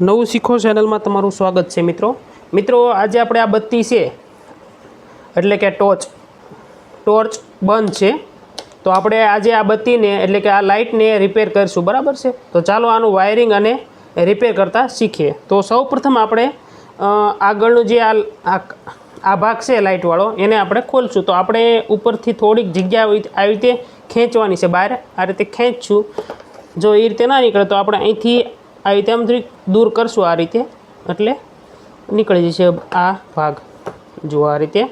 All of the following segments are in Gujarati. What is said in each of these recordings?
નવું શીખો ચેનલમાં તમારું સ્વાગત છે મિત્રો. મિત્રો, આજે આપણે આ બત્તી છે, એટલે કે ટોર્ચ ટોર્ચ બંધ છે. તો આપણે આજે આ બત્તીને, એટલે કે આ લાઇટને રિપેર કરીશું, બરાબર છે? તો ચાલો આનું વાયરિંગ અને રિપેર કરતાં શીખીએ. તો સૌપ્રથમ આપણે આગળનું જે આ, આ- ભાગ છે લાઇટવાળો, એને આપણે ખોલશું. તો આપણે ઉપરથી થોડીક જગ્યા આવી રીતે ખેંચવાની છે બહાર. આ રીતે ખેંચશું. જો એ રીતે ના નીકળે, તો આપણે અહીંથી આવી રીતે આમ થોડીક દૂર કરશું આ રીતે, એટલે નીકળી જશે આ ભાગ. જો આ રીતે,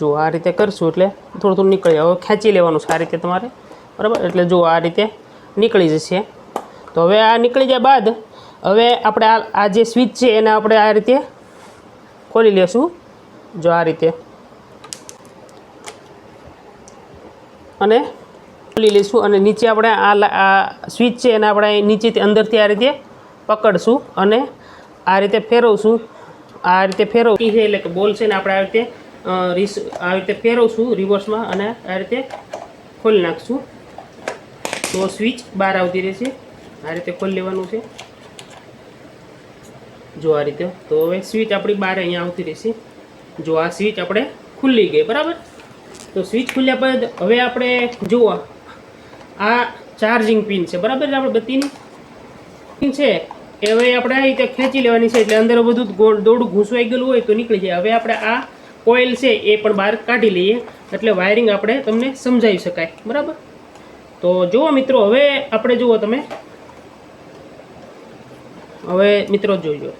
જો આ રીતે કરશું એટલે થોડું થોડું નીકળી હવે ખેંચી લેવાનું છે આ રીતે તમારે, બરાબર? એટલે જો આ રીતે નીકળી જશે. તો હવે આ નીકળી જાય બાદ, હવે આપણે આ આ જે સ્વિચ છે એને આપણે આ રીતે ખોલી લેશું. જો આ રીતે. અને ખોલી લઈશું અને નીચે આપણે આ આ સ્વિચ છે એને આપણે નીચેથી અંદરથી આ રીતે પકડશું અને આ રીતે ફેરવશું. આ રીતે ફેરવ છે એટલે કે બોલ છે ને આપણે આ રીતે રીસ આ રીતે ફેરવશું રિવર્સમાં અને આ રીતે ખોલી નાખશું. તો સ્વિચ બહાર આવતી રહેશે. આ રીતે ખોલી લેવાનું છે. જો આ રીતે. તો હવે સ્વિચ આપણી બહાર અહીંયા આવતી રહેશે. જો આ સ્વિચ આપણે ખુલ્લી ગઈ, બરાબર? તો સ્વિચ ખુલ્યા બાદ હવે આપણે, જુઓ આ ચાર્જિંગ પિન છે. બરાબર આપણે બત્તીની પિન છે. એ હવે આપણે આ રીતે ખેંચી લેવાની છે, એટલે અંદર બધું દોડું ઘૂંસવાઈ ગયેલું હોય તો નીકળી જાય. હવે આપણે આ કોઇલ છે એ પણ બહાર કાઢી લઈએ. એટલે વાયરિંગ આપણે તમને સમજાવી શકાય. બરાબર? તો જુઓ મિત્રો, હવે આપણે જુઓ તમે. હવે મિત્રો જોજો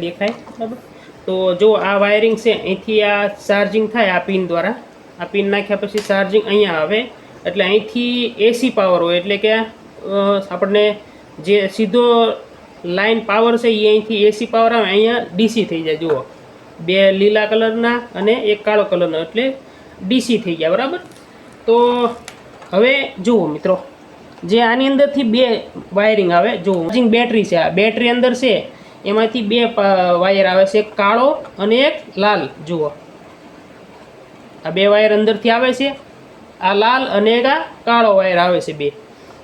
દેખાય? બરાબર? તો જો આ વાયરિંગ છે. અહીંથી આ ચાર્જિંગ થાય આ પિન દ્વારા. આ પિન નાખ્યા પછી ચાર્જિંગ અહીંયા આવે. એટલે અહીંથી એસી પાવર હોય એટલે કે આપણને જે સીધો લાઈન પાવર છે એ અહીંથી એસી પાવર આવે, અહીંયા ડીસી થઈ જાય, જુઓ. બે લીલા કલરના અને એક કાળો કલરનો, એટલે ડીસી થઈ ગયા, બરાબર? તો હવે જુઓ મિત્રો, જે આની અંદરથી બે વાયરિંગ આવે, જુઓ. ચાર્જિંગ બેટરી છે આ. બેટરી અંદર છે, એમાંથી બે વાયર આવે છે, એક કાળો અને એક લાલ, જુઓ. આ બે વાયર અંદરથી આવે છે. આ લાલ અને આ કાળો વાયર આવે છે બે.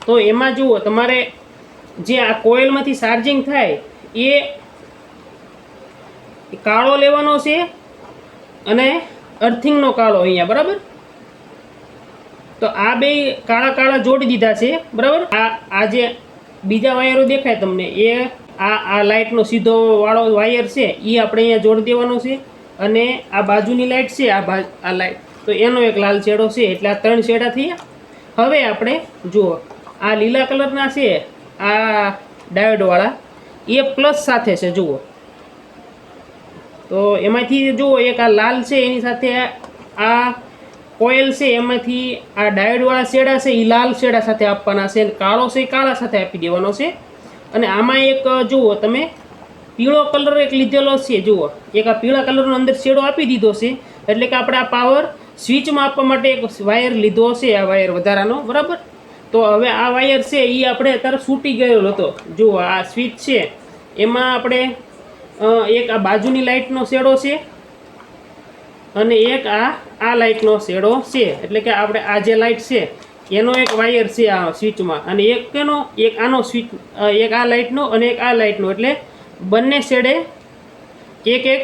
તો એમાં જુઓ, તમારે જે આ કોઇલમાંથી ચાર્જિંગ થાય, એ કાળો લેવાનો છે અને અર્થિંગનો કાળો અહીંયા, બરાબર? તો આ બે કાળા કાળા જોડી દીધા છે, બરાબર? આ આ જે બીજા વાયરો દેખાય તમને, એ આ આ લાઇટનો સીધો વાળો વાયર છે એ આપણે અહીંયા જોડી દેવાનો છે અને આ બાજુની લાઇટ છે, આ આ લાઇટ. તો એનો એક લાલ શેડો છે, એટલે આ ત્રણ છેડા થયા. હવે આપણે જુઓ, આ લીલા કલરના છે, આ ડાયોડવાળા, એ પ્લસ સાથે છે, જુઓ. તો એમાંથી જુઓ, એક આ લાલ છે, એની સાથે આ કોયલ છે, એમાંથી આ ડાયોડવાળા શેડા છે એ લાલ શેડા સાથે આપવાના છે, અને કાળો છે એ કાળા સાથે આપી દેવાનો છે. અને આમાં એક, જુઓ તમે, પીળો કલર એક લીધેલો છે, જુઓ. એક આ પીળા કલરનો અંદર શેડો આપી દીધો છે, એટલે કે આપણે આ પાવર સ્વિચમાં આપવા માટે એક વાયર લીધો છે આ વાયર વધારાનો, બરાબર? તો હવે આ વાયર છે એ આપણે અત્યારે છૂટી ગયેલો હતો. જુઓ આ સ્વિચ છે, એમાં આપણે એક આ બાજુની લાઇટનો શેડો છે અને એક આ આ લાઇટનો શેડો છે. એટલે કે આપણે આ જે લાઇટ છે, એનો એક વાયર છે આ સ્વિચમાં. અને એક એનો એક આનો સ્વિચ એક આ લાઇટનો અને એક આ લાઇટનો. એટલે બંને શેડે એક એક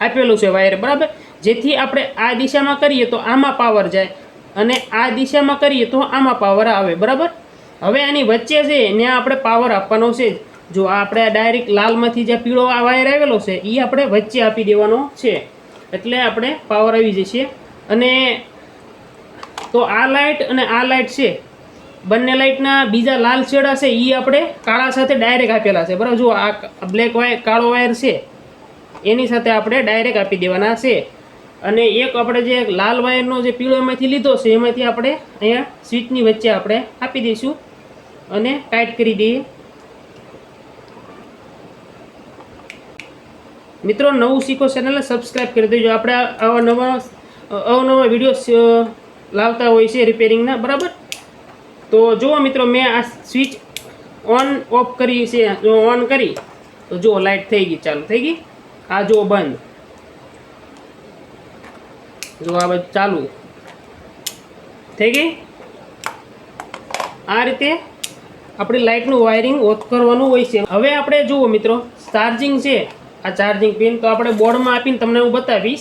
આપેલું છે વાયર, બરાબર? જેથી આપણે આ દિશામાં કરીએ તો આમાં પાવર જાય અને આ દિશામાં કરીએ તો આમાં પાવર આવે, બરાબર? હવે આની વચ્ચે છે, ત્યાં આપણે પાવર આપવાનો છે. જો આ આપણે ડાયરેક્ટ લાલમાંથી જે પીળો આ વાયર આવેલો છે એ આપણે વચ્ચે આપી દેવાનો છે. એટલે આપણે પાવર આવી જશે. અને તો આ લાઇટ અને આ લાઇટ છે. બંને લાઇટના બીજા લાલ છેડા છે એ આપણે કાળા સાથે ડાયરેક્ટ આપેલા છે. બરાબર? જો આ બ્લેક વાયર કાળો વાયર છે, એની સાથે આપણે ડાયરેક્ટ આપી દેવાના છે. અને એક આપણે જે લાલ વાયરનો જે પીળો એમાંથી લીધો છે, એમાંથી આપણે અહીંયા સ્વિચની વચ્ચે આપણે આપી દઈશું અને ટાઈટ કરી દઈએ. મિત્રો, નવું શીખો ચેનલને સબસ્ક્રાઈબ કરી દેજો. આપણે આવા નવા, અવનવા વીડિયો લાવતા હોય છે રિપેરિંગના બરાબર? તો જુઓ મિત્રો, મેં આ સ્વિચ ઓન ઓફ કરી છે. ઓન કરી, તો જુઓ લાઇટ થઈ ગઈ. ચાલુ થઈ ગઈ? આ જુઓ, બંધ. જો આ બધું ચાલુ થઈ ગઈ? આ રીતે આપણી લાઇટનું વાયરિંગ ઓફ કરવાનું હોય છે. હવે આપણે જુઓ મિત્રો, ચાર્જિંગ છે. આ ચાર્જિંગ પિન તો આપણે બોર્ડમાં આપીને તમને હું બતાવીશ.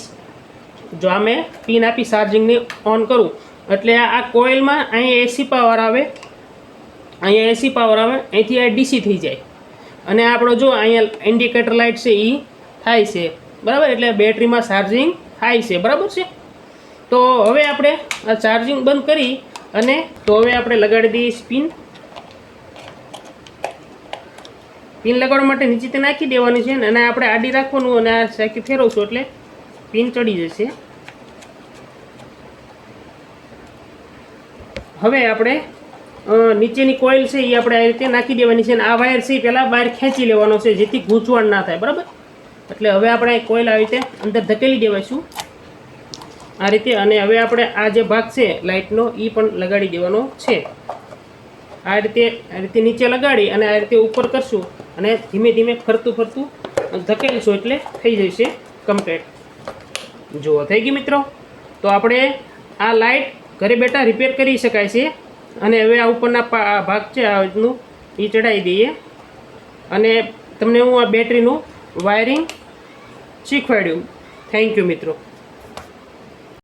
જો આ મેં પિન આપી ચાર્જિંગને ઓન કરું. એટલે આ કોઇલમાં અહીંયા એસી પાવર આવે. અહીંયા એસી પાવર આવે. અહીંથી આ ડીસી થઈ જાય. અને આપણો જો અહીંયા ઇન્ડિકેટર લાઇટ છે એ થાય છે. બરાબર? એટલે બેટરીમાં ચાર્જિંગ થાય છે. બરાબર છે? તો હવે આપણે આ ચાર્જિંગ બંધ કરી અને તો હવે આપણે લગાડી દઈએ પિન પિન લગાડવા માટે નીચેથી નાખી દેવાની છે અને આપણે આડી રાખવાનું અને આ સાયકલ ફેરવશું એટલે પિન ચડી જશે. હવે આપણે નીચેની કોઇલ છે એ આપણે આ રીતે નાખી દેવાની છે અને આ વાયર છે એ પહેલાં બહાર ખેંચી લેવાનો છે જેથી ગૂંચવણ ના થાય, બરાબર? એટલે હવે આપણે કોઇલ આવી રીતે અંદર ધકેલી દેવાઈશું. આ રીતે અને હવે આપણે આ જે ભાગ છે, લાઇટનો એ પણ લગાડી દેવાનો છે. આ રીતે આ રીતે નીચે લગાડી અને આ રીતે ઉપર કરશું અને ધીમે ધીમે ફરતું ફરતું ધકેલીશું એટલે થઈ જશે કમ્પ્લેટ. જુઓ, થઈ ગયું મિત્રો? તો આપણે આ લાઇટ ઘરે બેઠા રિપેર કરી શકાય છે અને હવે આ ઉપરના આ ભાગ છે, આ રીતનું એ ચડાવી દઈએ. અને તમને હું આ બેટરીનું વાયરિંગ શીખવાડ્યું. થેન્ક યુ મિત્રો.